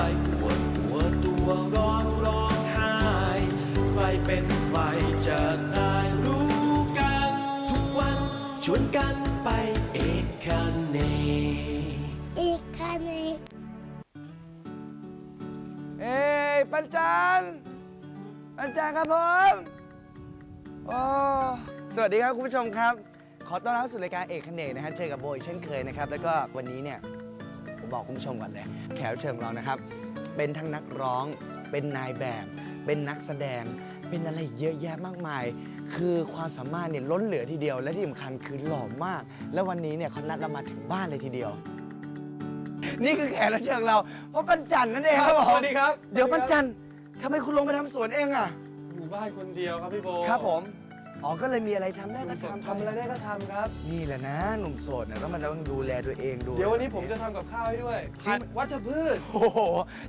รปวดหัวตัวร้องร้องไห้ใครเป็นใครจะได้รู้กัน ทุกวันชวนกันไปเอกคันเนอีกคันหนึงเอ้ยปัญจันปัญจันครับผมโอ้สวัสดีครับคุณผู้ชมครับ ขอต้อนรับสู่รายการเอกเขนกนะฮะเจอกับโบอีกเช่นเคยนะครับ แล้วก็วันนี้เนี่ยผม บอกคุณผู้ชมก่อนเลย แขกรับเชิญของเรานะครับ เป็นทั้งนักร้อง เป็นนายแบบ เป็นนักแสดง เป็นอะไรเยอะแยะมากมาย คือความสามารถเนี่ยล้นเหลือทีเดียว และที่สำคัญคือหล่อมาก แล้ววันนี้เนี่ยเขานัดเรามาถึงบ้านเลยทีเดียว นี่คือแขกรับเชิญของเราเพราะปัญจันนั่นเองครับผมสวัสดีครับ เดี๋ยวปัญจันทำไมคุณลงไปทำสวนเองอะ อยู่บ้านคนเดียวครับพี่โบครับผม อ๋อก็เลยมีอะไรทำได้ก็ทำทำทำอะไรได้ก็ทำครับ นี่แหละนะหนุ่มโสดเนี่ยต้องมาต้องดูแลตัวเองดูเดี๋ยววันนี้ผมจะทำกับข้าวให้ด้วยจริงวัชพืชโอ้โห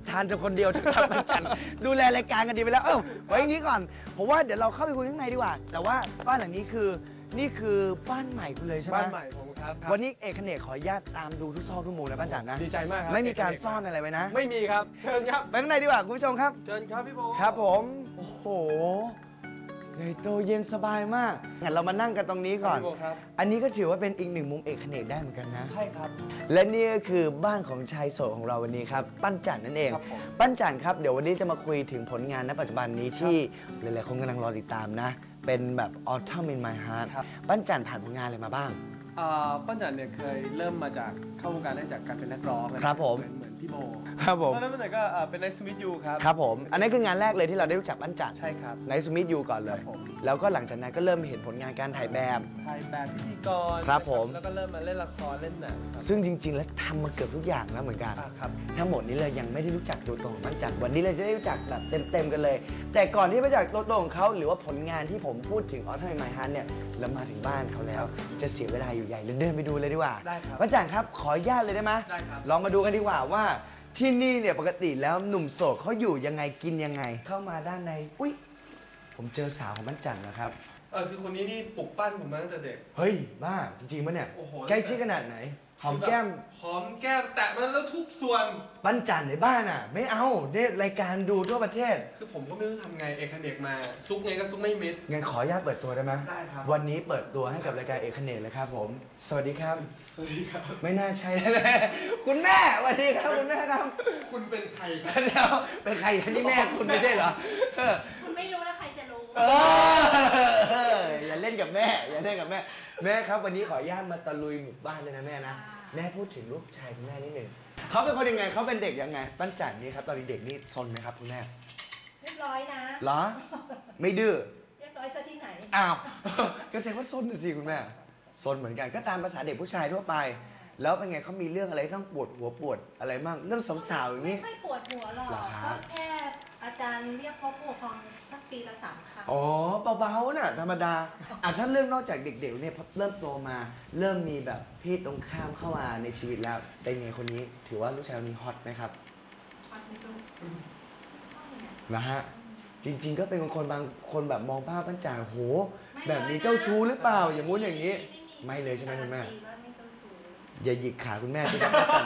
ทานจนคนเดียวจะทำปัญจันดูแลรายการกันดีไปแล้วเอ้าไว้อย่างนี้ก่อนผมว่าเดี๋ยวเราเข้าไปคุยข้างในดีกว่า แต่ว่าบ้านหลังนี้คือนี่คือบ้านใหม่คุณเลยใช่ไหมบ้านใหม่ผมครับ วันนี้เอกเนกขออนุญาตตามดูทุกซอกทุกมุมนะป้าจันนะดีใจมากครับไม่มีการซ่อนอะไรไว้นะ ไม่มีครับเชิญครับไปข้างในดีกว่าคุณผู้ชมครับเชิญครับพี่โบครับผมโอ้โห ใหญ่โตเย็นสบายมากงั้นเรามานั่งกันตรงนี้ก่อนพี่โบครับอันนี้ก็ถือว่าเป็นอีกหนึ่งมุมเอกเขนกได้เหมือนกันนะ ใช่ครับ และนี่ก็คือบ้านของชายโสดของเราวันนี้ครับ ปั้นจันนั่นเองครับผมปั้นจันครับ เดี๋ยววันนี้จะมาคุยถึงผลงานณปัจจุบันนี้ที่หลายๆคนกำลังรอติดตามนะ เป็นแบบ Autumn in My Heart ครับปั้นจันผ่านผลงานอะไรมาบ้างอ่าป้าจันเนี่ยเคยเริ่มมาจาก เข้าวงการได้จากการเป็นนักร้องนะครับผม เหมือนเหมือนพี่โบครับผม ตอนนั้นป้าจันก็อ่าเป็นไนซ์มิทยูครับครับผม อันนั้นคืองานแรกเลยที่เราได้รู้จักปั้นจันใช่ครับในสมิธยูก่อนเลครัยบผม แล้วก็หลังจากนั้นก็เริ่มเห็นผลงานการถ่ายแบบ ถ่ายแบบพิธีกรครับผม แล้วก็เริ่มมาเล่นละครเล่นหนังครับซึ่งจริง ๆ แล้วทำมาเกือบทุกอย่างแล้วเหมือนกัน อ่าครับ ทั้งหมดนี้เลยยังไม่ได้รู้จักตัวตนของปั้นจันวันนี้เราจะได้รู้จักแบบเต็มๆกันเลย แต่ก่อนที่จะรู้จักตัวตนของเขาหรือว่าผลงานที่ผมพูดถึงออทไมฮันเนี่ยเรามาถึงบ้านเขาแล้ว จะเสียเวลาอยู่ใหญ่เลยเดินไปดูเลยดีกว่าได้ครับปั้นจันครับขออนุญาตเลยได้ไหมได้ครับ ลองมาดูกันดีกว่าว่าที่นี่เนี่ยปกติแล้วหนุ่มโสดเขาอยู่ยังไงกินยังไง เข้ามาด้านใน อุ้ยผมเจอสาวของปั้นจันนะครับ เออคือคนนี้นี่ปลุกปั้นผมมาตั้งแต่เด็ก เฮ้ยบ้าจริงๆปะเนี่ยโอ้โห ใกล้ชิดขนาดไหน หอมแก้ม หอมแก้มแตะมันแล้วทุกส่วนปั้นจันในบ้านอะ ไม่เอาเนี่ยรายการดูทั่วประเทศ คือผมก็ไม่รู้ทำไงเอกเนกมา ซุกไงก็ซุกไม่มิดงั้นขออนุญาตเปิดตัวได้ไหมได้ครับวันนี้เปิดตัวให้กับรายการเอกเนกเลยครับผม สวัสดีครับ สวัสดีครับ ไม่น่าใช่แน่ๆคุณแม่สวัสดีครับคุณแม่ครับ คุณเป็นใครครับเดี๋ยวเป็นใครกันนี่แม่คุณไม่ใช่เหรอเออคุณไม่รู้แล้วใครจะรู้เอออย่าเล่นกับแม่อย่าเล่นกับแม่ แม่ครับวันนี้ขออนุญาตมาตะลุยหมู่บ้านเลยนะแม่นะ แม่พูดถึงลูกชายคุณแม่นิดหนึ่งเขาเป็นคนยังไงเขาเป็นเด็กยังไงปั้นจันนี่ครับ ตอนเด็กๆนี่ซนไหมครับคุณแม่เรียบร้อยนะเหรอ ไม่ดื้อเรียบร้อยซะที่ไหนอ้าวก็แสดงว่าซนน่ะสิคุณแม่ซนเหมือนกันก็ตามภาษาเด็กผู้ชายทั่วไป แล้วเป็นไงเขามีเรื่องอะไรต้องปวดหัวปวดอะไรบ้างเรื่องสาวๆอย่างไม่นี้ค่อยปวดหัวหรอกเหรอครับก็แค่อาจารย์เรียกพบผู้ปกครองสัก ปีละสามครั้ง อ๋อเบาๆน่ะธรรมดาอะถ้าเรื่องนอกจากเด็กๆเนี่ยพอเริ่มโตมา เริ่มมีแบบเพศตรงข้ามเข้ามาในชีวิตแล้วเป็นไงคนนี้ถือว่าลูกชายคนนี้ฮอตไหมครับความเป็นลูกชอบเนี่ยนะฮะจริง ๆ ก็เป็นคนบางคนแบบมองภาพปั้นจ่าโหไม่แบบนี้ลยะเจ้าชู้หรือเปล่า อย่างงู้นอย่างนี้ ไม่ไม่เลยใช่ไหมคุณแม่การันตีว่าไม่เจ้าชู้อย่าหยิกขาคุณแม่สิครับปั้นจัน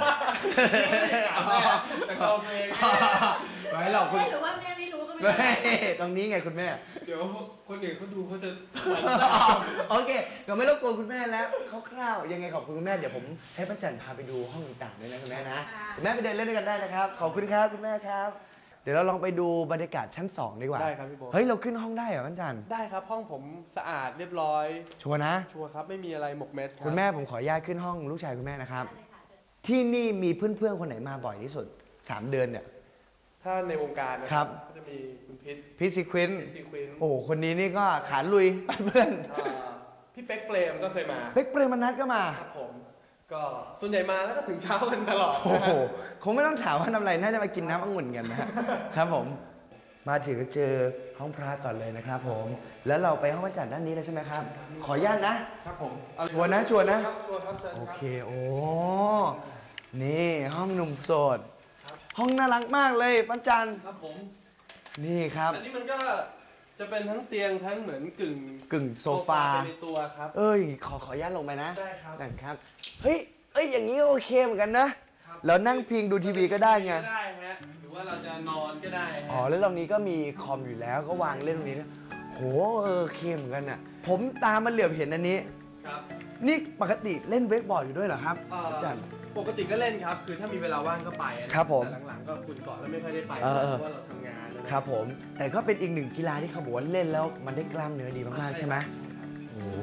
แต่เราเองไม่หรอกคุณ ไม่หรือว่าแม่ ไม่รู้ก็ไม่ไม่ได้ตรงนี้ไงคุณแม่ เดี๋ยวคนอื่นเขาดูเขาจะ โอเคก็ไม่รบกวนคุณแม่แล้วคร่าวๆยังไงขอบคุณคุณแม่เดี๋ยวผมให้ป้าจันพาไปดูห้องต่างๆด้วยนะคุณแม่นะคุณแม่ไปเดินเล่นด้วยกันได้นะครับขอบคุณครับคุณแม่ครับ เดี๋ยวเราลองไปดูบรรยากาศชั้นสองดีกว่าได้ครับพี่โบเฮ้ยเราขึ้นห้องได้เหรอป้าจันได้ครับห้องผมสะอาดเรียบร้อย ชัวร์นะ ชัวร์ครับไม่มีอะไรหมกเม็ดรับคุณแม่ผมขออนุญาตขึ้นห้องลูกชายคุณแม่นะครับได้เลยค่ะเดินที่นี่มีเพื่อนๆคนไหนมาบ่อยที่สุดสามเดือนเนี่ย ถ้าในวงการนะครับก็จะมีคุณพิษพี่ซีควินพี่ซีควินโอ้โหคนนี้นี่ก็ขานลุยเพื่อนอ่าพี่เป๊กเปรมก็เคยมาเป๊กเปรมนัทก็มา ครับผม ก็ส่วนใหญ่มาแล้วก็ถึงเช้ากันตลอดโอ้โหคงไม่ต้องถามว่าทำอะไร น่าจะมากินน้ำองุ่นกันนะฮะ ครับผม มาถึงก็เจอห้องพระก่อนเลยนะครับผม แล้วเราไปห้องพระจันทร์ด้านนี้เลยใช่ไหมครับ ขออนุญาตนะ ครับผมชวนนะชวนนะ ครับชวนครับเชิญโอครับ เค โอ้ นี่ห้องหนุ่มโสด ห้องน่ารักมากเลยปันจันทร์ครับผม นี่ครับ อันนี้มันก็จะเป็นทั้งเตียงทั้งเหมือนกึ่งกึ่งโซฟาไปในตัวครับ เอ้ย ขอขออนุญาตลงไปนะได้ครับนั่นครับ เฮ้ย เอ้ย อย่างนี้ก็โอเคเหมือนกันนะครับครับแล้วนั่งพิงดูทีวีก็ได้ไงก็ได้ฮะ หรือว่าเราจะนอนก็ได้ฮะอ๋อ แล้วตรงนี้ก็มีคอมอยู่แล้วก็วางเล่นตรงนี้นะโห เออเคเหมือนกันอะ ผมตามมาเหลือบเห็นอันนี้ ครับ นี่ปกติเล่นเวกบอร์ดอยู่ด้วยเหรอครับเอ่ออาจารย์ ปกติก็เล่นครับ คือถ้ามีเวลาว่างก็ไปนะครับผมแต่หลังๆก็คุณเกาะแล้วไม่ค่อยได้ไปเออเพราะว่าเราทำงานแล้วนะครับผม แต่ก็เป็นอีกหนึ่งกีฬาที่เขาบอกว่าเล่นแล้วมันได้กล้ามเนื้อดีมากๆใช่ไหมโอ้โห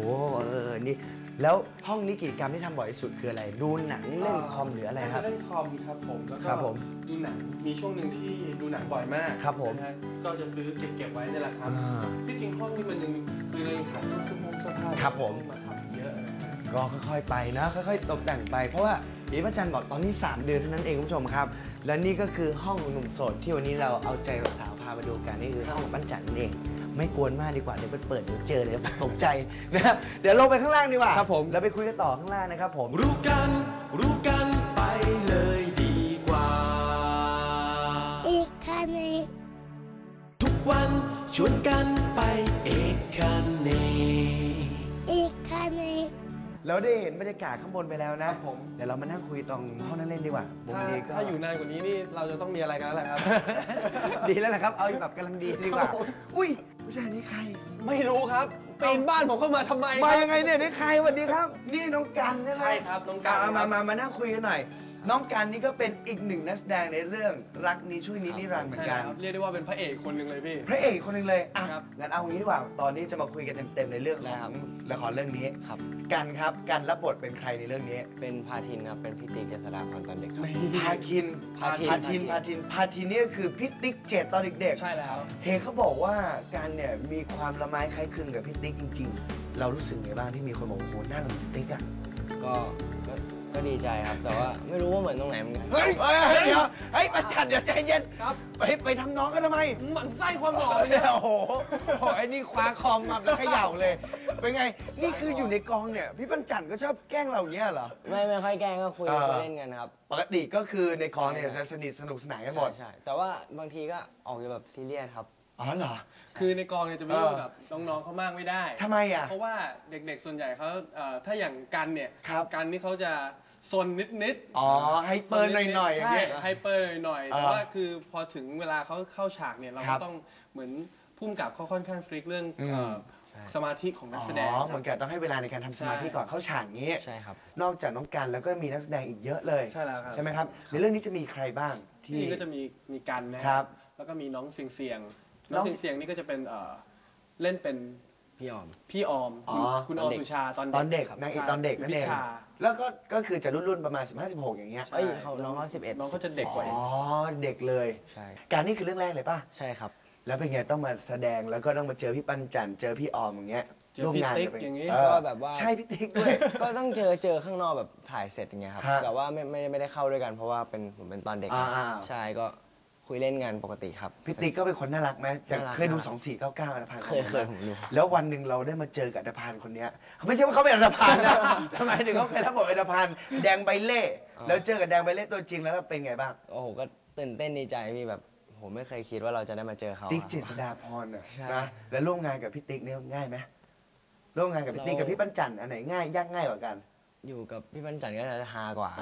เออนี่แล้วห้องนี้กิจกรรมที่ทำบ่อยที่สุดคืออะไรดูหนังเล่นคอมหรืออะไรครับจะเล่นคอมครับผมแล้วก็ครับผมดูหนังมีช่วงหนึ่งที่ดูหนังบ่อยมากครับผม นะฮะก็จะซื้อเก็บเก็บไว้นี่แหละครับ อ่า ที่จริงห้องนี้มันยังคือเรายังขาดตู้เสื้อผงเสื้อผ้าครับผม มาทำเยอะนะก็ค่อยๆไปนะค่อยๆ ตกแต่งไป เพราะว่า พี่พระจันทร์บอกตอนนี้ 3 เดือนเท่านั้นเองคุณผู้ชมครับ และนี่ก็คือห้องของหนุ่มโสดที่วันนี้เราเอาใจสาวๆพามาดูกันนี่คือห้องของบ้านจันทร์นั่นเอง ไม่กวนมากดีกว่าเดี๋ยวเปิดเดี๋ยวเจอเดี๋ยวตกใจนะครับเดี๋ยวลงไปข้างล่างดีกว่าครับผมแล้วไปคุยกันต่อข้างล่างนะครับผม รู้กันรู้กันไปเลยดีกว่า อีกคันหนึ่งทุกวันชวนกันไปเอกคันเนอีกคันหนึ่ งแล้วได้เห็นบรรยากาศข้างบนไปแล้วคนะรับผมเดี๋ยวเรามานั่งคุยตรงห้องนั่งเล่นดีกว่าบางถ้าทีก็ถ้าอยู่นานกว่านี้นี่เราจะต้องมีอะไรกันแล้วแหละครับ ดีแล้วแหละครับ เอาแบบกำลังดีดีกว่า อุ้ยผู้ชายนี้ใคร ไม่รู้ครับปีนบ้านผมเข้ามาทำไมมาครับยังไงเนี่ยนี่ใครสวัสดีครับ นี่น้องกันใช่ไหมใช่ครับน้องกันอะมาครับมามานั่งคุยกันหน่อย น้องกันนี่ก็เป็นอีกหนึ่งนักแสดงในเรื่องรักนี้ช่วยนิดนิรันดร์เหมือใช่นกันครับเรียกได้ว่าเป็นพระเอกคนหนึ่งเลยพี่ พระเอกคนหนึ่งเลยอะครับ งั้นเอางี้ดีกว่าตอนนี้จะมาคุยกันเต็มๆในเรื่องของละครเรื่องนี้ครับ กันครับกันรับบทเป็นใครในเรื่องนี้เป็นพาทินครับ เป็นพี่ติ๊กเจษฎาพรตอนเด็กครับ พาคินพาทิน พาทินพาทินพาทินนี่ก็คือพี่ติ๊กเจ็ดตอนเด็กๆใช่แล้วเห็นเขาบอกว่าการเนี่ยมีความละไม้คล้ายคลึงกับพี่ติ๊กจริง ๆ เรารู้สึกไงบ้างที่มีคนบอกว่าโอ้โหหน้าเหมือนพี่ติ๊กอะก็ ก็ก็ดีใจครับ แต่ว่าไม่รู้ว่าเหมือนตรงไหนเหมือนกันเฮ้ยเฮ้ยเฮ้ยเดี๋ยวเฮ้ยประจันเดี๋ยวใจเย็นครับ ไปไปทำน้องกันทำไมหมันไส้ความหล่อโอ้เลยเนี่ยโหโอ้โหไอ้นี่คว้าคอมมาแล้วเขย่าเลย เป็นไง นี่คืออยู่ในกองเนี่ย พี่ปัญจันก็ชอบแกล้งเราอย่างเงี้ยเหรอ ไม่ไม่ค่อยแกล้งก็คุยเออคุยเล่นกันครับ ปกติก็คือในกองเนี่ยจะสนิทสนุกสนานกันหมดใช่ใช่แต่ว่าบางทีก็ออกจะแบบซีเรียสครับ อ๋อเหรอ คือในกองเนี่ยจะไม่ยุ่งกับน้องๆเขามากไม่ได้ ทำไมอะ เพราะว่าเด็กๆส่วนใหญ่เขาเอ่อถ้าอย่างกันเนี่ย ครับ กันนี่เขาจะ ซนนิดๆอ๋อไฮเปอร์หน่อยๆอย่างใช่เงี้ย ไฮเปอร์หน่อยๆอ่าแต่ว่าคือพอถึงเวลาเขาเข้าฉากเนี่ยเราครัก็บต้องเหมือนพุ่มกับเขาค่อนข้างสตริกเรื่องอืม เอ่อใช่สมาธิของนักแสดง อ๋อครับเหมือนกับต้องให้เวลาในการทำสมาธิใช่ ก่อนเข้าฉากงี้ ใช่ครับ นอกจากน้องกันแล้วก็มีนักแสดงอีกเยอะเลย ใช่แล้วครับใช่ไหมครับ ในเรื่องนี้จะมีใครบ้างที่ที่นี่ก็จะมีมีกันนะครับแล้วก็มีน้องเสียงเสียงๆน้น้อองงเสียงเสียงๆนี่ก็จะเป็นเอ่อเล่นเป็นพี่ออม พี่ออมอ๋อ คุณออมสุชาตอนตอนเด็กครับนางเอกใช่ตอนเด็กนั่นเอง วิชา แล้วก็ก็คือจะรุ่นๆประมาณ 15 16 อย่างเงี้ยเอ้ยเขาน้องเขา11น้องก็จะเด็กกว่าอ๋อเด็กเลย ใช่การนี่คือเรื่องแรกเลยป่ะ ใช่ครับ แล้วเป็นไงต้องมาแสดงแล้วก็ต้องมาเจอพี่ปันจันทร์เจอพี่ออมอย่างเงี้ยเจอพี่ร่วมงานติ๊กนเป็นอย่างงี้เออก็แบบว่า ใช่พี่ติ๊กด้วย ก็ต้องเจอเจอข้างนอกแบบถ่ายเสร็จอย่างเงี้ยครับฮะแต่ว่าไม่ไม่ไม่ได้เข้าด้วยกันเพราะว่าเป็นผมเป็นตอนเด็กอ่าๆ ใช่ก็ คุยเล่นงานปกติครับ พี่ติ๊กก็เป็นคนน่ารักไหมจะน่ารักเคยดู น่ารัก 2499อันธพาลเคยเคยผมดู แล้ววันหนึ่งเราได้มาเจอกับอันธพาลคนเนี้ยเขาไม่ใช่ว่าเขาเป็นอันธพาลนะทำไมถึงเขาเคยรับบทเป็นอันธพาลแดงใบเล่อ่าแล้วเจอกับแดงใบเล่ตัวจริงแล้วเป็นไงบ้างโอ้โหก็ตื่นเต้นดีใจพี่แบบผมไม่เคยคิดว่าเราจะได้มาเจอเขาติ๊กอะ เจษดาพรน่ะใช่ นะแล้วร่วมงานกับพี่ติ๊กเนี่ยง่ายไหมร่วมงานกับพี่ติ๊กเรากักับพี่ปั้นจันทร์อันไหนง่ายยากง่ายกว่ากัน อยู่กับพี่ปัญจันทร์ก็จะฮากว่า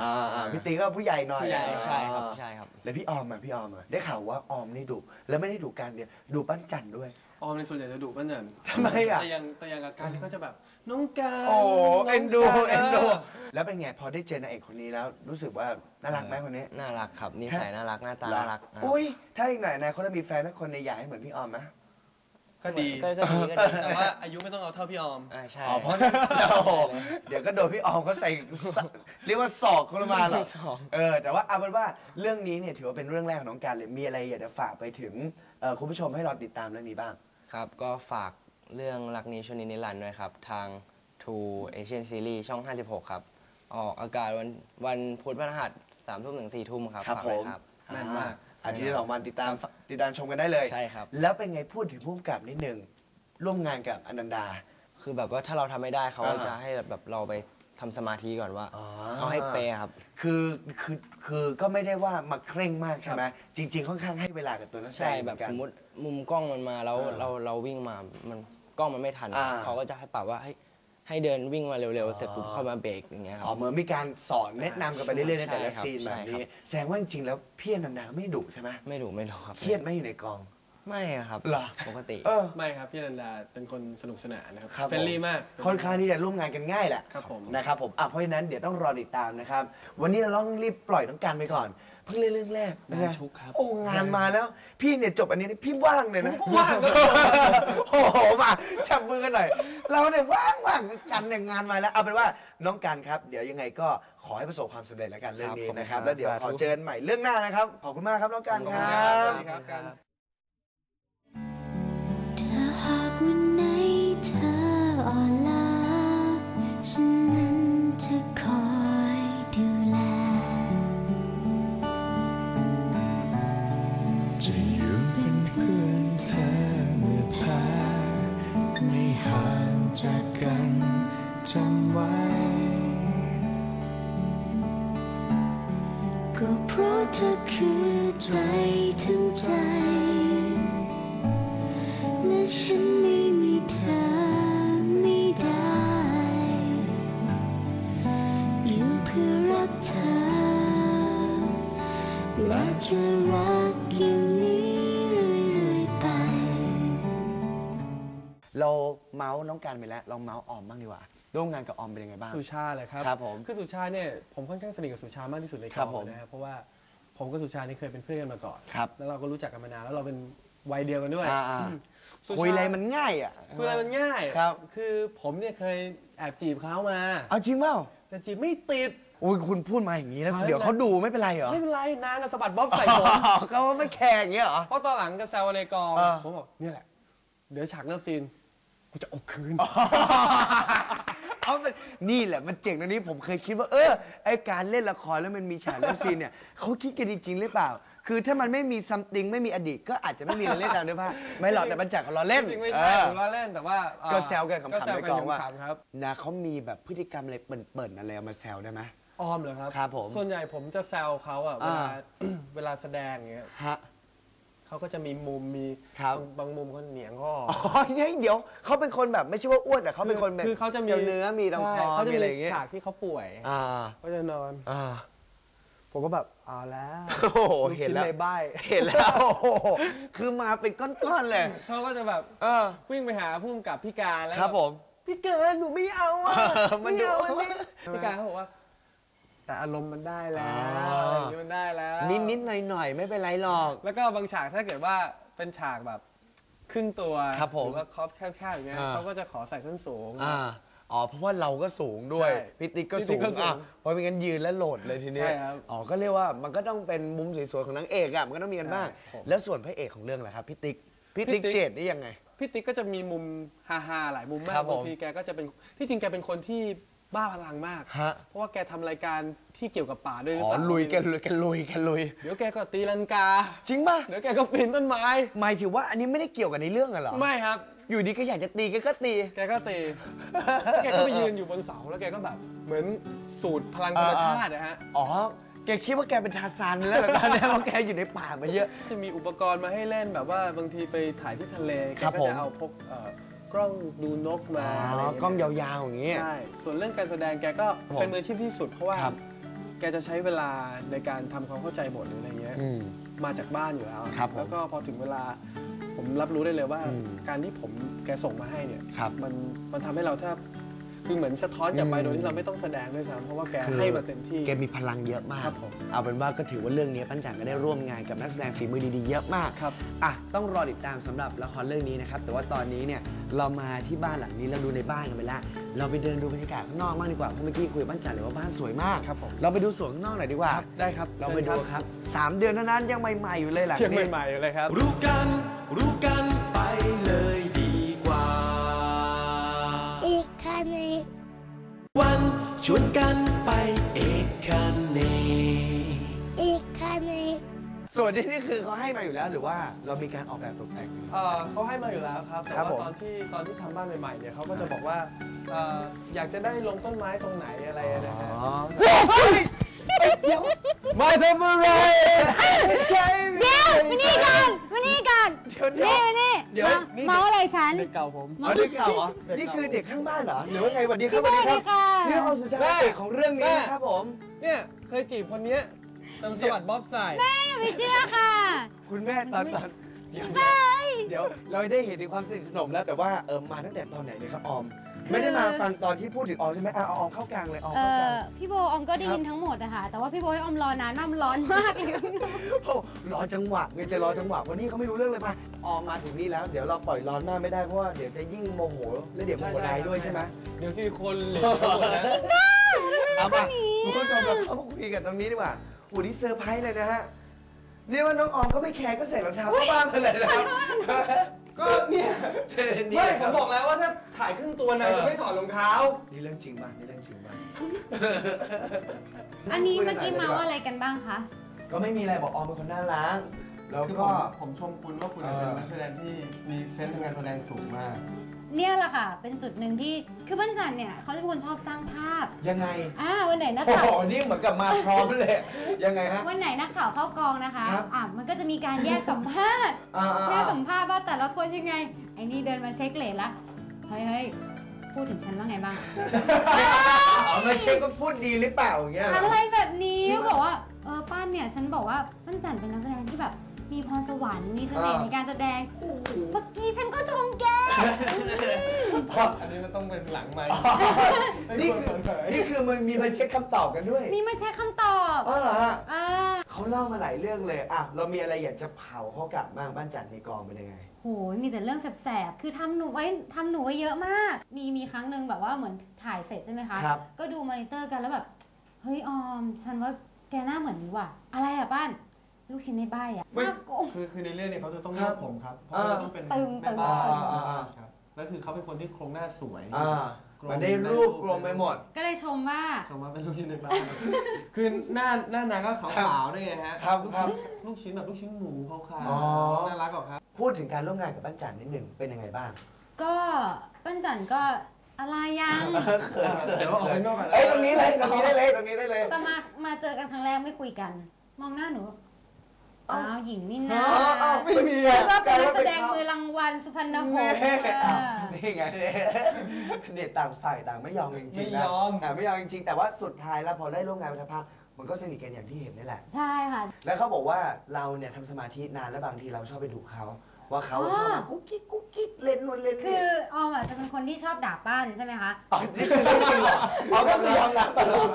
พี่ติ๊กก็ผู้ใหญ่หน่อยใช่ใช่ครับอ่าใช่ครับ แล้วพี่ออมอะพี่ออมอะได้ข่าวว่าออมนี่ดุแล้วไม่ได้ดุการเดียวดุปั้นจันทร์ด้วย ออมในส่วนใหญ่จะดุป้าเนินทำไมอะ แต่อยังแต่อยังกับการที่เขาจะแบบน้องการโอ้งเอ็นดูการเอ็นดูแล้วเป็นไงพอได้เจอนางเอกคนนี้แล้วรู้สึกว่าน่ารักไหมคนนี้น่ารักครับนิสัยน่ารักหน้าตาเหรอน่ารักนะครับอุ้ยถ้าอีกหน่อยนายเขาจะมีแฟนทักคนในยอยากให้เหมือนพี่ออมไหม ก็ดี ก็ก็ดีก็ดีแต่ว่าอายุไม่ต้องเอาเท่าพี่ออม อ่าใช่อ๋อเพราะโอ้โหเดี๋ยวก็โดนพี่ออมเขาใส่เรียกว่าศอกเขาลงมาหรอกสอง เออ แต่ว่าเอาเป็นว่าเรื่องนี้เนี่ยถือว่าเป็นเรื่องแรกของน้องการเลยมีอะไรอยากจะฝากไปถึงเอ่อคุณผู้ชมให้เราติดตามเรื่องนี้บ้าง ครับ ก็ฝากเรื่องรักนี้ชวนนินิรันดร์ด้วยครับ ทาง True Asian Series ช่อง 56 ครับ ออกอากาศวันวันพุธพฤหัสสามทุ่มถึงสี่ทุ่มครับครับฝากด้วยผม ครับ แม่นมาก อ่อาทิตย์ละสองวันติดตามติดตามชมกันได้เลยใช่ครับ แล้วเป็นไงพูดถึงผู้กำกับนิดนึงร่วมงานกับอนันดา คือแบบว่าถ้าเราทำไม่ได้เขาก็อ่า จะให้แบบเราไปทำสมาธิก่อนว่าอ๋อเอาให้เป๊ะครับ คือคือคือก็ไม่ได้ว่ามาเคร่งมากใช่ไหมจริง ๆ ค่อนข้างให้เวลากับตัวนักแสดใช่งแบบเหอนกันสมมติมุมกล้องมันมาแล้วอ่าเราเราวิ่งมามันกล้องมันไม่ทันอ่า เขาก็จะให้ปรับว่าให้ ให้เดินวิ่งมาเร็วๆ เสร็จปุ๊บเข้ามาเบรกอย่างเงี้ยคอ๋อรับ เหมือนมีการสอนแนะนำกันไปเรื่อยๆในแต่ละใช่ครับซีนแบบใช่ครันี้บแสดงว่าจริงๆแล้วพี่อนันดาไม่ดุใช่ไหมไม่ดุไม่ดุครับเครียดไหมอยู่ในกอง ไม่นะครับเหรอ ปกติ เออ ไม่ครับพี่อนันดาเป็นคนสนุกสนานนะครับครับเฟรนลี่มากค่อนข้างที่จะร่วมงานกันง่ายแหละ ครับผม นะครับผมอะเพราะฉะนั้นเดี๋ยวต้องรอติดตามนะครับ วันนี้เราต้องรีบปล่อยน้องกันไปก่อนเพิ่งเล่นเรื่องแรกนะงานฮะชุกครับ โอ้งานมาแล้ว พี่เนี่ยจบอันนี้พี่ว่างเลยนะผมก็ว่างครับโอ้โหมาจับมือกันหน่อย เราเนี่ยว่างว่างกันเนี่ยงานมาแล้วเอาเป็นว่าน้องกันครับ เดี๋ยวยังไงก็ขอให้ประสบความสำเร็จแล้วกันเรื่องนี้ครับนะครับผมแล้วเดี๋ยวสาธุขอเจอกันใหม่เรื่องหน้านะครับ ขอบคุณมากครับน้องกันครัสบวัสดีครับกันถ้าหากวันไหนเธออ่อนล้าฉันนั้นจะคอ จะอยู่เป็นเพื่อนเธอเมื่อแพ้ไม่ห่างจากกันจำไว้ ก็เพราะเธอคือใจทั้งใจ และฉันไม่มีเธอไม่ได้ อยู่เพื่อรักเธอ และจะรัก เราเมาส์น้องกันไปแล้วลองเมาส์ออมบ้างดีกว่าร่วมงานกับออมเป็นยังไงบ้าง สุชาติเลยครับครับผมคือสุชาติเนี่ยผมค่อนข้างสนิทกับสุชาติมากที่สุดในกครัอบงผมนะครับเพราะว่าผมกับสุชาตินี่เคยเป็นเพื่อนกันมาก่อน ครับ แล้วเราก็รู้จักกันมานานแล้วเราเป็นวัยเดียวกันด้วยอ่าอ่าสุชาติคุยอะไรมันง่ายอะ คุยอะไรมันง่ายครับ คือผมเนี่ยเคยแอบจีบเขามา เอาจริงเปล่าแต่จีบไม่ติดอุ้ยคุณพูดมาอย่างนี้แล้วไม่เป็นไรเดี๋ยวเขาดูไม่เป็นไรเหรอไม่เป็นไรนางก็สะบัดบ๊อบใส่ผม เขาไม่แคร์อย่างเงี้ยเหรอ เพราะตอนหลังก็แซวในกอง เออ ผมบอกเนี่ยแหละ เดี๋ยวฉากเลิฟซีน กูจะเอาคืน เอาเป็นนี่แหละมันเจ๋งตรงนี้ผมเคยคิดว่าเออไอการเล่นละครแล้วมันมีฉากเลิฟซีนเนี่ยเขาคิดกันจริงๆหรือเปล่า คือถ้ามันไม่มีซัมติงไม่มีอดีตก็อาจจะไม่มีอะไรเล่นตามด้วยผ้าไม่หรอกแต่มันจากเราเล่นจริงๆไม่เอใช่อผมล้อเล่นแต่ว่าเอ่อก็แซวกันขำๆก็แซวในกันกองว่า ขำๆครับ นะเขามีแบบพฤติกรรมอะไรเปิ่นๆอะไรเอามาแซวได้ไหม ออมเหรอครับ ครับผมส่วนใหญ่ผมจะแซวเขาอะเวลา อ่า เวลาแสดงอย่างเงี้ย ฮะ เขาก็จะมีมุมมีครับบางบางมุมเขาเหนียงก็อ๋อเนี่ยเดี๋ยวเขาเป็นคนแบบไม่ใช่ว่าอ้วนแต่เขาเป็นคนแบบคือเขาจะมีเจ้าเนื้อมีลำคใช่อเขาจะมีมีอะไรอย่างเงี้ยฉากที่เขาป่วยอ่าเขาจะนอน อ่า ผมก็แบบเอาแล้วโอ้โหลูกเห็นชิ้นแล้ว ในใบเห็นแล้วโอ้โหคือมาเป็นก้อนๆเลยเขาก็จะแบบเออวิ่งไปหาพุ่มกับพี่การแล้วครับผม พี่การหนูไม่เอาอะเออมันไม่เอาดูอันนี้พี่การเขาบอกว่า แต่อารมณ์มันได้แล้วอ๋อออะไรอย่างนี้มันได้แล้วนิดๆหน่อยๆ ไม่เป็นไรหรอก แล้วก็บางฉากถ้าเกิดว่าเป็นฉากแบบครึ่งตัวครับผมหรือว่าครอบแคบๆอย่างเงี้ยอ่า เขาก็จะขอใส่ส้นสูง อ่าอ๋อเพราะว่าเราก็สูงด้วยใช่พี่ติ๊กก็พี่สูติ๊งกก็สูงอะเพราะไม่งั้นยืนแล้วโหลดเลยทีเนี้ยใช่ครับอ๋อก็เรียกว่ามันก็ต้องเป็นมุมสวยๆของนางเอกอะมันก็ต้องมีกันบ้างใช่ผมแล้วส่วนพระเอกของเรื่องล่ะครับพี่ติ๊กพี่ติ๊กพี่ติ๊ก เจดนี่ยังไง พี่ติ๊กก็จะมีมุมฮาๆหลายมุมมาครักบผมบางทีแกก็จะเป็นที่จริงแกเป็นคนที่ บ้าพลังมาก ฮะ เพราะว่าแกทำรายการที่เกี่ยวกับป่าด้วยหรืออ๋อเปล่าลุยแกันลุยแกันลุยแกันลุย เดี๋ยวแกก็ตีลังกา จริงป่ะเดี๋ยวแกก็ปีนต้นไม้ หมายถึงว่าอันนี้ไม่ได้เกี่ยวกับในเรื่องอะเหรอ ไม่ครับ อยู่ดีก็อยากจะตีแกก็ตี แกก็ตีแล้วแกก็ไปยืนอยู่บนเสาแล้วแกก็แบบ เหมือนสูตรพลังธรรมชาตินะฮะ อ๋อ แกคิดว่าแกเป็นทาซานแล้วเหรอตอนนี้เพราะแกอยู่ในป่ามาเยอะ จะมีอุปกรณ์มาให้เล่นแบบว่าบางทีไปถ่ายที่ทะเลแกครับก็ผม จะเอาพกเอ่อ กล้องดูนกมาอ๋อะไรอย่างเงี้ยกล้องยาวๆอย่างงี้ใช่ส่วนเรื่องการแสดงแกก็ผมเป็นมืออาชีพที่สุด เพราะว่าครับ แกจะใช้เวลาในการทำความเข้าใจบทหรืออะไรเงี้ย อืม มาจากบ้านอยู่แล้วครับผมแล้วก็พอถึงเวลาผมรับรู้ได้เลยว่า อืมการที่ผมแกส่งมาให้เนี่ย ครับมันมันทำให้เราแทบ คือเหมือนสะท้อนกลับไปอืมโดยที่เราไม่ต้องแสดงด้วยซ้ำเพราะว่าแกคือให้มาเต็มที่แกมีพลังเยอะมากครับผมเอาเป็นว่าก็ถือว่าเรื่องนี้ปั้นจันก็ได้ร่วมงานกับนักแสดงฝีมือดีๆเยอะมากครับอะต้องรอติดตามสำหรับละครเรื่องนี้นะครับแต่ว่าตอนนี้เนี่ยเรามาที่บ้านหลังนี้เราดูในบ้านกันไปแล้วเราไปเดินดูบรรยากาศข้างนอกบ้างดีกว่าเพราะเมื่อกี้คุยกับปั้นจันเลยว่าบ้านสวยมากครับผมเราไปดูสวนข้างนอกหน่อยดีกว่าได้ครับเราไปดูครับสามเดือนเท่านั้นยังใหม่ๆอยู่เลยหลังเชียงนี้ใหม่ๆอยู่เลยครับรู้กันรู้กัน วันชวนกันไปเอกคันเนอีกครั้งหนึ่งส่วนที่นี่คือเขาให้มาอยู่แล้วหรือว่าเรามีการออกแบบตกแต่ง เอ่อเขาให้มาอยู่แล้วครับแต่ครับว่าผม ตอนที่ตอนที่ทำบ้านใหม่ๆเนี่ยเขาก็จะบอกว่าเอ่ออยากจะได้ลงต้นไม้ตรงไหนอะไรนะฮะ อ๋อมาทำอะไรใช่เดี๋ยวมานี่ก่อนมานี่ก่อนเดี๋ยวเดี๋ยวนี่นี่เดี๋ยวมานี่เมาอะไรฉันเด็กเก่าผมอ๋อเด็กเก่าเหรอนี่คือเด็กข้างบ้านเหรอหรือว่าไงสวัสดีครับพี่โบสวัสดีเลยค่ะนี่ออมสุชาแม่ติเอกของเรื่องนี้แม่ครับผมเนี่ยเคยจีบคนเนี้ยแต่สวัสดบ๊อบใส่ไม่เชื่อค่ะ คุณแม่ตอนตอนเดี๋ยวเดี๋ยวเราได้เห็นถึงความสนิทสนมแล้วแต่ว่าเออมาตั้งแต่ตอนไหนเลยครับออม ไม่ได้มาฟังตอนที่พูดถึงออมใช่ไหมอะเอาออมเข้ากลางเลยออมเอเข้ากลางอพี่โบออมก็ได้ยินทั้งหมดนะคะแต่ว่าพี่โบให้ออมรอนานมากมันร้อนมากเลยโอ้รอจังหวะไงจะรอจังหวะวันนี้เขาไม่รู้เรื่องเลยมาออมมาถึงนี่แล้ว เดี๋ยวเราปล่อยร้อนมากไม่ได้เพราะว่าเดี๋ยวจะยิ่งโมโหและเดี๋ยวโมโหร้ายด้วยใช่ไหมเดี๋ยวซิลิโคนเหลวหมดนะเอามาคุณผู้ชมเราเข้ามาคุยกันตรงนี้ดีกว่าโอ้นี่เซอร์ไพรส์เลยนะฮะนี่ว่าน้องออมก็ไม่แคร์ก็ใส่รองเท้าเข้าบ้านไปเลยนะครับ ก็เนี่ยนี่ไม่คผรัมบอกแล้วว่าถ้าถ่ายครึ่งตัวนายจะไม่ถอดรองเท้า นี่เรื่องจริงป่ะนี่เรื่องจริงป่ะอันนี้เมื่อกี้เมาอะไรกันบ้างคะ ก็ไม่มีอะไรบอกออมเป็นคนน่ารักแล้วคือผก็มผมชมคุณว่าคุณเป็นเออนักแสดงที่มีเซนส์ทางการแสดงสูงมาก เนี่ยแหละค่ะ เป็นจุดหนึ่งที่คือบ้านจันเนี่ยเขาจะเป็นคนชอบสร้างภาพยังไงอ่าวันไหนนักโอ้ข่าโหวนี่เหมือนกับมาพร้อมเลย ยังไงฮะ วันไหนนักข่าวเข้ากองนะคะครับ อะมันก็จะมีการแยกสัมภาษณ์ อ่าแยกๆสัมภาษณ์ว่าแต่ละคนยังไง ไอ้นี่เดินมาเช็คเลทละ เฮ้ยเฮ้ยพูดถึงฉันว่าไงบ้างๆเอามาเช็คว่าพูดดีหรือเปล่าอย่างเงี้ย อะไรแบบนี้จริงปะบอกว่า เออป้านเนี่ย ฉันบอกว่าป้านจันเป็นนักแสดงที่แบบ มีพรสวรรค์มีเสน่ห์อ่าในการแสดงเมื่อกี้ฉันก็ชมแกอันนี้มันต้องเป็นหลังไมค์นี่คือนี่คือมันมีมาเช็คคำตอบกันด้วย มีมาเช็คคำตอบอ๋อเหรอฮะอ่าเขาเล่ามาหลายเรื่องเลยอะเรามีอะไรอยากจะเผาเขากลับบ้างบ้านจัดในกองเป็นยังไงโหมีแต่เรื่องแสบๆ คือทำหนูไว้ทำหนูไว้เยอะมาก มีมีครั้งหนึ่งแบบว่าเหมือนถ่ายเสร็จใช่ไหมคะครับก็ดูมอนิเตอร์กันแล้วแบบ เฮ้ยออม ฉันว่าแกหน้าเหมือนนี้ว่ะ อะไรอะป้าน ลูกชิ้นในใบอะไม่หน้าโกงคือคือในเรื่องเนี่ยเขาจะต้องครัเลืบอกผมครับ เพราะอ่าว่าต้องเป็นตึงแม่บ้านตึงอ่าอ่า ครับแล้วคือเขาเป็นคนที่โครงหน้าสวยอ่ามันได้รูปรวมไปหมด ก็เลยชมว่า ชมว่าเป็นลูกชิ้นในบ้าน คือหน้าหน้านางก็ขาวๆด้วยไงฮะครับลูกครับ ชิ้นลูกชิ้นแบบลูกชิ้นหมูขาวอ๋อ ๆน่ารักกว่าครับ พูดถึงการร่วมงานกับบ้านจันนิดหนึ่งเป็นยังไงบ้าง ก็ปั้นจันก็อะไรยังเขินเขินเดี๋ยวออกไปนอกก่อนนะ เอ้ยตรงนี้เลยตรงนี้ได้เลยตรงนี้ได้เลย แต่มามาเจอกันครั้งแรกไม่คุยกัน มองหน้าหนูเอ้าอ้าวหญิงนี่อ๋นะอเอ้าไม่มีแล้อะวก็เป็นนักแสดงมือรางวัลสุพรรณหงส์นี่เออนี่ไงเนี่ยต่างฝ่ายต่างไม่ยอมจริงๆนะไม่ยอมะไม่ยอมจริงๆ แต่ว่าสุดท้ายแล้วพอได้ร่วมงานไปสักพักมันก็สนิทกันอย่างที่เห็นนี่แหละ ใช่ค่ะ แล้วเขาบอกว่าเราเนี่ยทำสมาธินานแล้วบางทีเราชอบไปดุเขาว่าเขาอ๋อชอบมากุ๊กกิ๊กกุ๊กกิ๊กเล่นนู่นเล่นคืนี่อออมอะจะเป็นคนที่ชอบด่าปั้นใช่ไหมคะอ๋อนี่คือเรื่องจริงเหรออ๋อก็คือยอมรับตลอด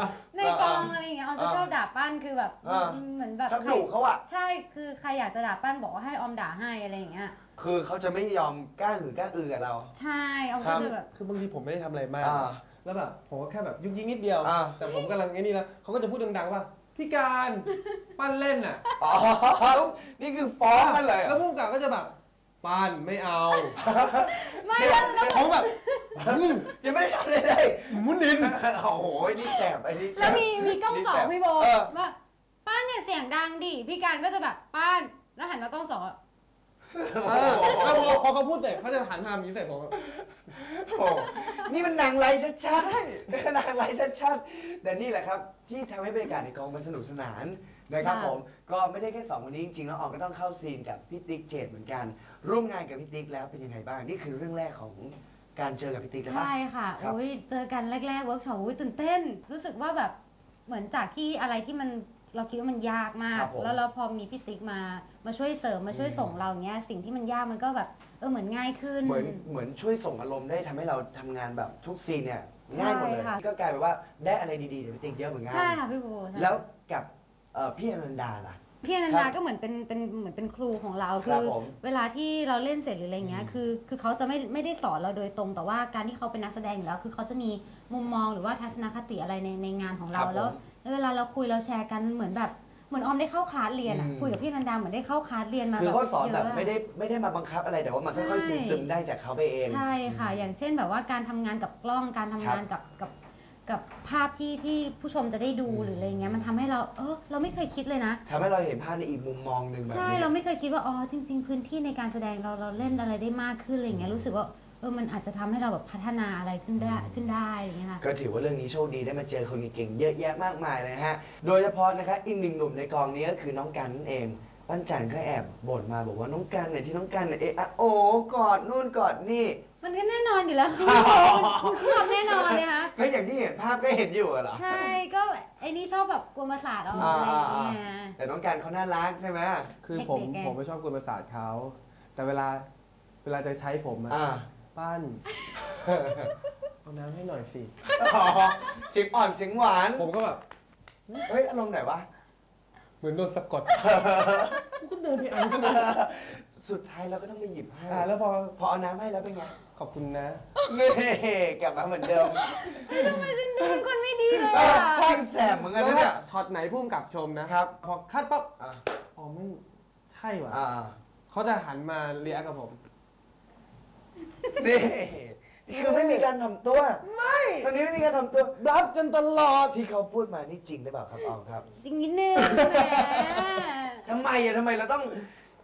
ปั้นคือแบบอ่าเหมือนแบบชอบใครดุเขาอะใช่คือใครอยากจะด่าปั้นบอกว่าให้ออมด่าให้อะไรอย่างเงี้ยคือเขาจะไม่ยอมกล้าหือกล้าอือกับเรา ใช่ออมครัก็บ จะแบบ คือบางทีผมไม่ได้ทำอะไรมาก อ่า แล้วแบบผมก็แค่แบบยุกยิกนิดเดียว อ่า แต่ผมกำลังไอ้นี่นะเขาก็จะพูดดังๆว่าพี่การ ปั้นเล่นอะอ๋อ นี่คือฟ้องกันเลยเหรแล้อวผู้กำกับก็จะแบบ ปั้นไม่เอาไม่แล้วแล้วเขาแบบอืมยังไม่ได้ทำเลยเลยมุนดิน โอ้โหนี่แสบไอ้นี่แสแล้วบ มีมีกล้องสองนี่แสบพี่โบเออ ว่าป้านเนี่ยเสียงดังดิพี่การก็จะแบบป้านแล้วหันมากล้องสองอะ เออแล้วพอพอเขาพูดเสร็จเขาจะหันมาอย่างนี้ใส่ผมแบบ โอ้โหนี่มันนางไรชัดๆนางไรชัดๆแต่นี่แหละครับ ที่ทำให้บรรยากาศในกองมันสนุกสนานนะครับผมก็ไม่ได้แค่สองคนนี้จริงๆแล้วออกก็ต้องเข้าซีนกับพี่ติ๊กเจดเหมือนกัน ร่วมงานกับพี่ติ๊กแล้วเป็นยังไงบ้างนี่คือเรื่องแรกของการเจอกับพี่ติ๊กใช่ปะใช่ค่ะครับโอ้ยเจอกันแรกๆเวิร์กช็อปอุ้ยตื่นเต้น รู้สึกว่าแบบเหมือนจากที่อะไรที่มัน เราคิดว่ามันยากมาคกรับผม แล้วเราพอมีพี่ติ๊กมามาช่วยเสริมมาช่วยอืมส่งเราอย่างเงี้ยสิ่งที่มันยากมันก็แบบเออเหมือนง่ายขึ้น เหมือนเหมือนช่วยส่งอารมณ์ได้ทำให้เราทำงานแบบทุกซีนเนี่ยง่ายหมดเลย ใช่ค่ะ ก็กลายเป็นว่าได้อะไรดีๆจากพี่ติ๊กเยอะเหมือนกัน ใช่ค่ะพี่โบใช่ แล้วกับเอ่อพี่อนันดาล่ะ พี่อนันครัดาบก็เหมือนเป็นเป็นเหมือนเป็นครูของเราครัคืบอผมเวลาที่เราเล่นเสร็จหรืออะไรเงี้ยอืมคือคือเขาจะไม่ไม่ได้สอนเราโดยตรง แต่ว่าการที่เขาเป็นนักแสดงอยู่แล้วคือเขาจะมีมุมมองหรือว่าทัศนคติอะไรในในงานของเรา ครับผมแล้ว แล้วเวลาเราคุยเราแชร์กันเหมือนแบบเหมือนออมได้เข้าคลาสเรียนอะอืม คุยกับพี่อนันดาเหมือนได้เข้าคลาสเรียนมาคือเขาสอนแบบเยะ ไม่ได้ไม่ได้มาบังคับอะไรแต่ว่ามันค่อยๆใช่ ซึมๆได้จากเขาไปเอง ใช่ค่ะ อย่างเช่นแบบว่าการทำงานกับกล้อง การทำงานกับกับกับภาพที่ที่ผู้ชมจะได้ดูอืม หรืออะไรเงี้ยมันทำให้เราเออเราไม่เคยคิดเลยนะ ทำให้เราเห็นภาพในอีกมุมมองหนึ่งแบบใช่นี้ เราไม่เคยคิดว่าอ๋อจริง ๆ พื้นที่ในการแสดงเราเราเล่นอะไรได้มากขึ้นอะไรอย่างเงี้ยรู้สึกว่าเออมันอาจจะทำให้เราแบบพัฒนาอะไรขึ้นได้ขึ้นได้อย่างเงี้ยค่ะก็ถือว่าเรื่องนี้โชคดีได้มาเจอคนเก่งๆเยอะแยะมากมายเลยฮะโดยเฉพาะนะครับอีกหนึ่งหนุ่มในกองนี้ก็คือน้องกันนั่นเองปั้นจันก็แอบบ่นมาบอกว่าน้องกันเนี่ยที่น้องกันเนี่ยเอะอะโอ้กอดนู่นกอดนี่มันก็แน่นอนอยู่แล้วค่ะคุณชอบแน่นอนเลยคะก็อย่างที่เห็นภาพก็เห็นอยู่อะเหรอ ใช่ ก็ไอ้นี่ชอบแบบกวนประสาทเอาอะไรอย่างเงี้ย แต่น้องกันเขาน่ารักใช่ไหมคือผมเด็กๆไงผมไม่ชอบกวนประสาทเขา แต่เวลาเวลาจะใช้ผมอะอ่า ปั้น เอาน้ำให้หน่อยสิ อ๋อเสียงอ่อนเสียงหวาน ผมก็แบบเฮ้ยอารมณ์ไหนวะ เหมือนโดนสะกดกูก็เดินไปเอาซะเลยสุดท้ายเราก็ต้องไปหยิบให้อ่าแล้วพอพอเอาน้ำให้แล้วเป็นไง ขอบคุณนะ นี่กลับมาเหมือนเดิมเป็นคนไม่ดีเลยเอออะภาคแสบเหมือนกันนะเนี่ย ช็อตไหนพุ่มกับชมนะครับ พอคัดปั๊บ อ่าอ๋อไม่ใช่ว่ะ อ่า เขาจะหันมาเรียกกับผมนี่ นี่คือไม่มีการทำตัวไม่ตอนนี้ไม่มีการทำตัวรับกันตลอดที่เขาพูดมานี่จริงหรือเปล่าครับอองครับ จริงนิดนึงแหมทำไมอะทำไมเราต้อง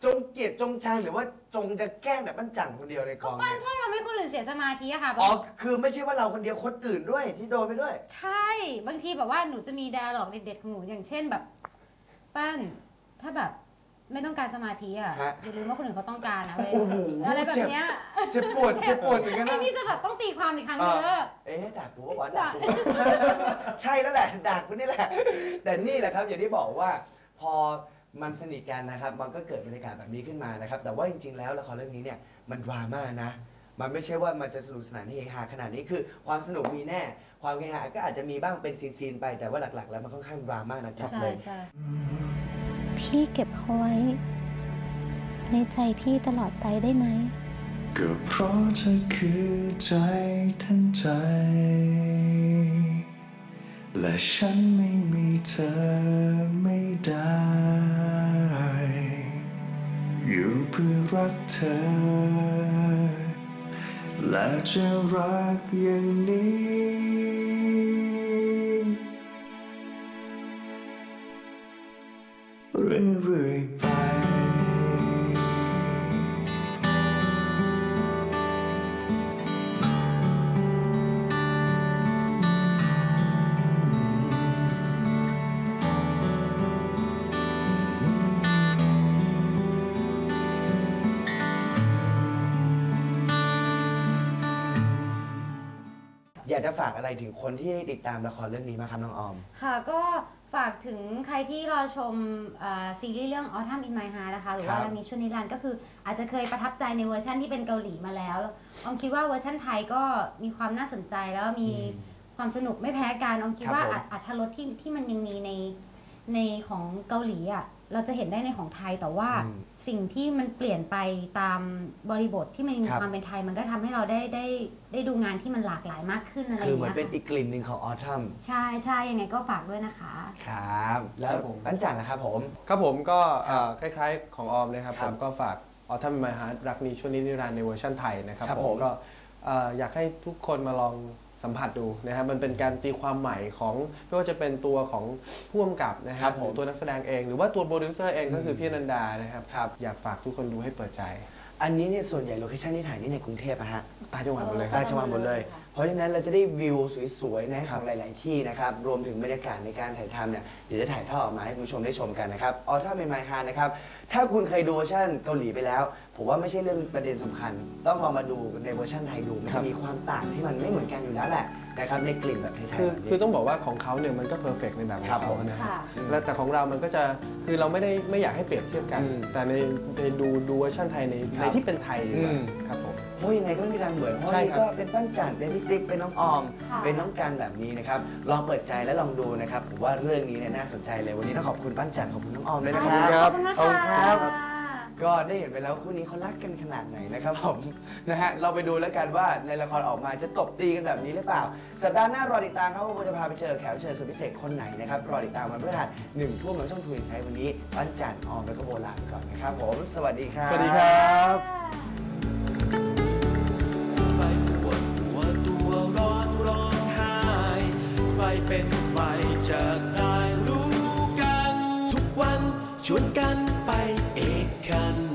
จงเกลียดจงชังหรือว่าจงจะแกล้งแบบปั้นจังคนเดียวในกองปั้นเนี่ยชอบทำให้คนอื่นเสียสมาธิอะค่ะอ๋อคือไม่ใช่ว่าเราคนเดียวคนอื่นด้วยที่โดนไปด้วย ใช่ บางทีแบบว่าหนูจะมีดาร์ล็อกเด็ดๆของหนูอย่างเช่นแบบ ปั้น ถ้าแบบ ไม่ต้องการสมาธิอะฮะ อย่าลืมว่าคนอื่นเขาต้องการนะเว้ยโอ้โหอะไรแบบเนี้ยเจ็บปวดเจ็บปวดเหมือนกันไอ้นะ นี่จะแบบต้องตีความอีกครั้งนึงเออว่าเอ๊ะด่ากูว่าด่ากู ใช่แล้วแหละด่ากูนี่แหละ แต่นี่แหละครับ อย่างที่บอกว่าพอมันสนิทกันนะครับ มันก็เกิดบรรยากาศแบบนี้ขึ้นมานะครับ แต่ว่าจริงๆแล้วละครเรื่องนี้เนี่ยมันดราม่านะ มันไม่ใช่ว่ามันจะสนุกสนานเฮฮาขนาดนี้คือ ความสนุกมีแน่ ความเฮฮาก็อาจจะมีบ้างเป็นซีนๆไปแต่ว่าหลักๆ แล้วมันค่อนข้างดราม่านะครับใช่เลย ใช่ พี่เก็บเขาไว้ ในใจพี่ตลอดไปได้ไหมก็เพราะเธอคือใจทั้งใจ และฉันไม่มีเธอไม่ได้ อยู่เพื่อรักเธอ และจะรักอย่างนี้ เรื่อยๆไปอยากจะฝากอะไรถึงคนที่ติดตามละครเรื่องนี้มางครับน้องออม ค่ะก็ ฝากถึงใครที่รอชมอ่าซีรีส์เรื่อง Autumn in My Heart นะคะ หรือว่าครับเรื่องนี้ช่วนิรันดร์ก็คืออาจจะเคยประทับใจในเวอร์ชันที่เป็นเกาหลีมาแล้วออมคิดว่าเวอร์ชันไทยก็มีความน่าสนใจแล้วมีความสนุกไม่แพ้กันออมคิดครับว่าผมอัตอัธรสที่ที่มันยังมีในในของเกาหลีอะ เราจะเห็นได้ในของไทยแต่ว่าอืมสิ่งที่มันเปลี่ยนไปตามบริบทที่มันมีครับความเป็นไทยมันก็ทำให้เราได้ได้ได้ดูงานที่มันหลากหลายมากขึ้นอะไรอคือย่างเหมือนเงี้ยเป็นค่ะอีกกลิ่นหนึ่งของออทัมใช่ใช่ยังไงก็ฝากด้วยนะคะ ครับ แล้วครับผมปั้นจันนะครับผม ครับผมก็เอ่อคล้ายๆของออมเลยครับครัผบมก็ฝากออทัมมาฮาร์ดรักนี้ช่วงนี้นิรันดร์ในเวอร์ชันไทยนะครับครับผผมมก็เอ่ออยากให้ทุกคนมาลอง สัมผัสดูนะครับมันเป็นการตีความใหม่ของไม่ว่าจะเป็นตัวของผู้กำกับนะคครัรับบผมหรือตัวนักแสดงเอง หรือว่าตัวโปรดิวเซอร์เองก็คือมพี่อนันดานะครับครับอยากฝากทุกคนดูให้เปิดใจ อันนี้เนี่ยส่วนใหญ่โลเคชั่นที่ถ่ายนี่ในกรุงเทพอะฮะตายจังหวัดหมดเลยคต่ารับงจังหวัดหมดเลย เพราะฉะนั้นเราจะได้วิวสวยๆนะคขรับองหลาย ๆ ที่นะครับรวมถึงบรรยากาศในการถ่ายทำเนี่ยเดี๋ยวจะถ่ายทอดออกมาให้คุณผู้ชมได้ชมกันนะครับออท่าเป็นไมฮานะครับถ้าคุณเคยดูเวอร์ชันเกาหลีไปแล้วผมว่าไม่ใช่เรื่องประเด็นสำคัญ ต้องลองมาดูในเวอร์ชันไทยดูมันครัจะบมีความต่างที่มันไม่เหมือนกันอยู่แล้วแหละนะครับในกลิ่นแบบไทยๆคือแบบนี้คือต้องบอกว่าของเขาเนี่ยมันก็เพอร์เฟกในแบบของครับเขาผมนะครับค่ะแล้วแต่ของเรามันก็จะคือเราไม่ได้ไม่อยากให้เปรียบเทียบกันอืมแต่ในในดูดูเวอร์ชันไทยในครับในที่เป็นไทยดีกว่าอืมครับผมเพราะยังไงก็ไม่มีทางเหมือนเพราะใช่นี่ครับก็เป็นปั้นจันเป็นพี่ติ๊กเป็นน้องออมค่ะเป็นน้องกันแบบนี้นะครับลองเปิดใจและลองดูนะครับผมว่าเรื่องนี้เนี่ยน่าสนใจเลยวันนี้ต้องขอบคุณปั้นจันขอบคุณน้องออมด้วยนะคขอบรับคุณขอบคุณมากขอบคุณครับค่ะ ก็ได้เห็นไปแล้วคู่นี้เขารักกันขนาดไหนนะครับผมนะฮะเราไปดูแล้วกันว่าในละครออกมาจะตบตีกันแบบนี้หรือเปล่า สัปดาห์หน้ารอติดตามครับว่าผมจะพาไปเจอแขกเชิญสุดพิเศษคนไหนนะครับรอติดตามวันพฤหัสหนึ่งทุ่มทางช่องทูนใช้วันนี้ปั้นจันทร์ออมแล้วก็โบลาไปก่อนนะครับผมสวัสดีครับ สวัสดีครับใครปวดหัวตัวร้อนร้องไห้ใครเป็นใครจะได้รู้กัน ทุกวันชวนกัน can